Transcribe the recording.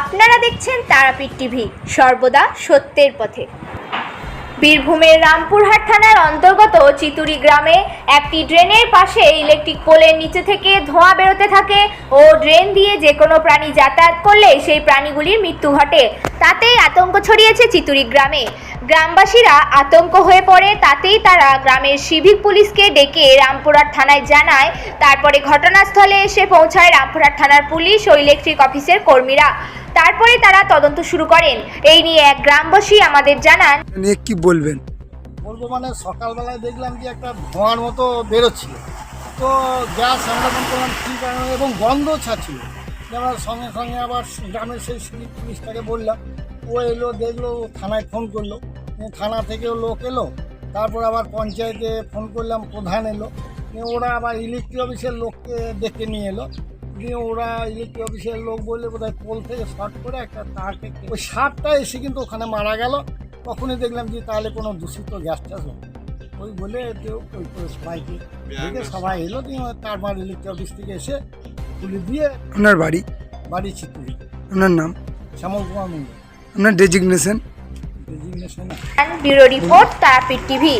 আপনারা দেখছেন তারাপীঠ টিভি, সর্বদা সত্যের পথে। বীরভূমের রামপুরহাট থানার অন্তর্গত চিতুরি গ্রামে একটি ড্রেনের পাশে ইলেকট্রিক পোলের নিচে থেকে ধোঁয়া বেরোতে থাকে ও ড্রেন দিয়ে যে কোনো প্রাণী যাতায়াত করলে সেই প্রাণীগুলির মৃত্যু ঘটে। তাতেই আতঙ্ক ছড়িয়েছে চিতুরি গ্রামে। গ্রামবাসীরা আতঙ্ক হয়ে পড়ে, তাতেই তারা গ্রামের সিভিক পুলিশকে ডেকে রামপুরহাট থানায় জানায়। তারপরে ঘটনাস্থলে এসে পৌঁছায় রামপুরহাট থানার পুলিশ ও ইলেকট্রিক অফিসের কর্মীরা। তারপরে তারা তদন্ত শুরু করেন। এই নিয়ে এক গ্রামবাসী আমাদের জানান। নিয়ে কি বলবেন? বলব মানে সকালবেলায় দেখলাম যে একটা ধোঁয়ার মতো বেরোচ্ছিল। তো গ্যাস আমরা মনে করলাম কী কারণে এবং গন্ধ ছাড়ছিল। এবার সঙ্গে সঙ্গে আবার গ্রামের সেই সিভিক পুলিশটাকে বললাম। ও এলো দেখল ও থানায় ফোন করল। থানা থেকেও লোক এলো। তারপর আবার পঞ্চায়েতে ফোন করলাম প্রধান এলো। নিয়ে ওরা আবার ইলেকট্রিক অফিসের লোককে ডেকে নিয়ে এলো। দিয়ে ওরা ইলেকট্রিক অফিসের লোক বললে বোধহয় পোল থেকে শর্ট করে একটা তারকে ওই সারটা এসে কিন্তু ওখানে মারা গেল। তখনই দেখলাম যে তাহলে কোনো দূষিত গ্যাস টাস হবে। ওই বলে কেউ ওই সবাইকে ডেকে সবাই এলো দিয়ে তারপর ইলেকট্রিক অফিস থেকে এসে তুলে দিয়ে আপনার বাড়ি? বাড়ি চিত্রি আপনার নাম? শ্যামল কুমার মন্দির আপনার designation resignation bureau report Tarapith TV